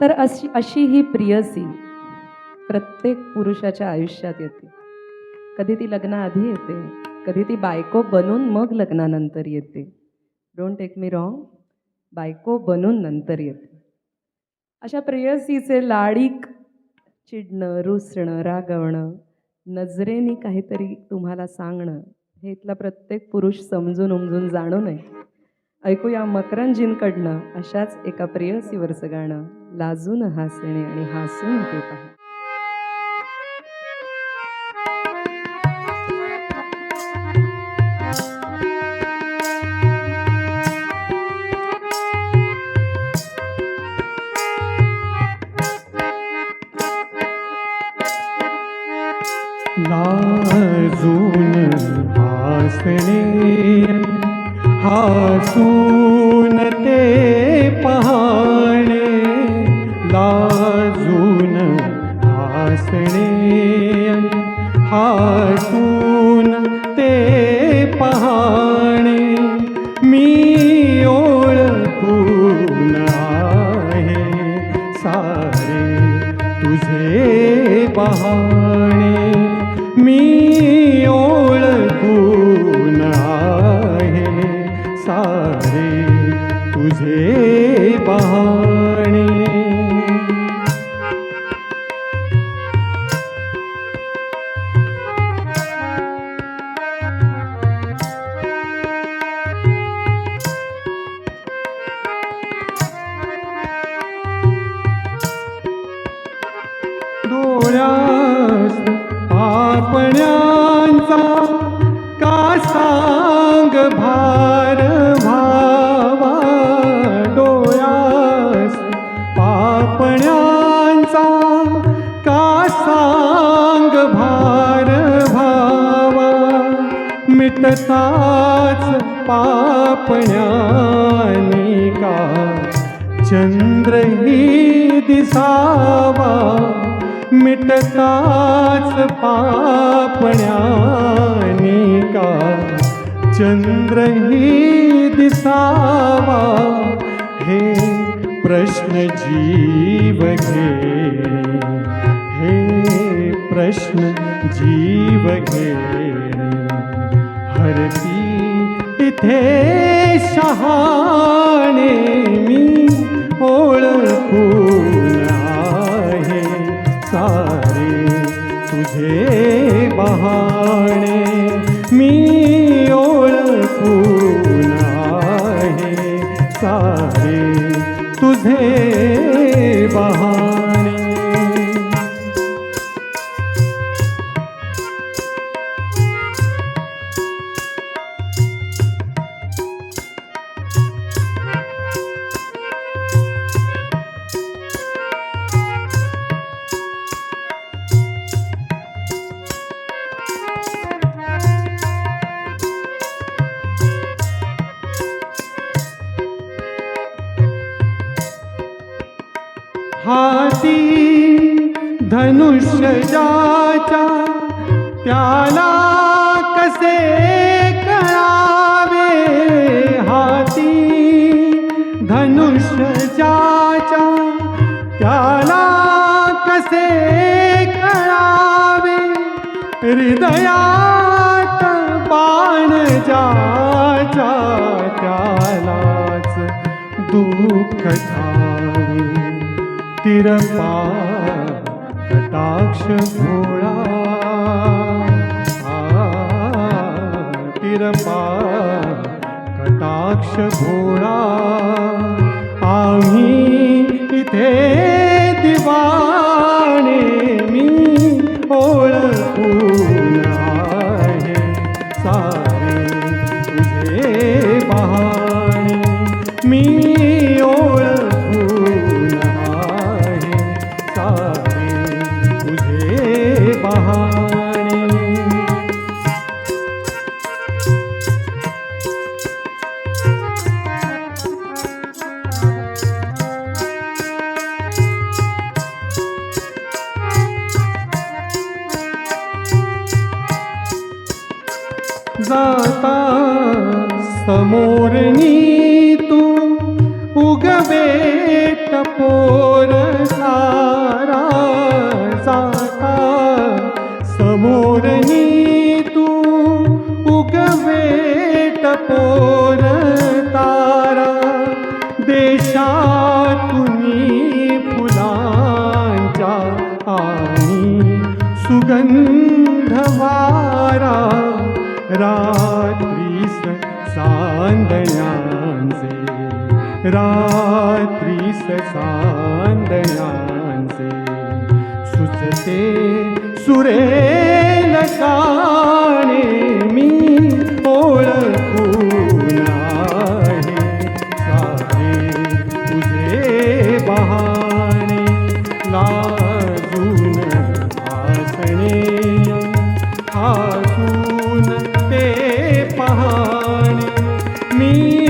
तर अशी अशी ही प्रियसी प्रत्येक पुरुषाच्या आयुष्यात येते. कधी ती लग्नाआधी येते कधी ती बायको बनून मग लग्नानंतर येते. डोंट टेक मी रॉंग बायको बनून नंतर येते. अशा प्रेयसीचे लाडीक चिडणं रुसणं रागवणं नजरेनी काहीतरी तुम्हाला सांगणं हे इथला प्रत्येक पुरुष समजून उमजून जाणू नये. ऐकूया मकरंजींकडनं अशाच एका प्रेयसीवरचं गाणं. लाजून हसणे आणि हसून ते पहा. लाजून हसणे हसून डोळ्यास आपण्यांचा का सांग भार भावा डोळ्यास आपण्यांचा का सांग भार भावा मिटताच पापण्यानी का? चंद्रही दिसावा? मिटताच पापण्यानी का? चंद्रही दिसावा हे प्रश्न जीव घे. हे प्रश्न जीव घे. हरती इथे हाती धनुष्य ज्याच्या त्याला कसे कळावे हाती धनुष्य ज्याच्या त्याला कसे कळावे हृदयात बाण ज्याच्या त्यालाच दुःख तिरपा कटाक्ष भोळा तिरपा कटाक्ष भोळा आम्ही इथे दिवाणे मी ओळखून समोरणी तू उगवे टपोर सारा जाता. समोरणी तू उगवे टपोर तारा. देशातुनी फुलांच्या आणि सुगंधवारा रात्री सांदण्यांचे रात्री सांदण्यांचे सुचते सुरे काणे मी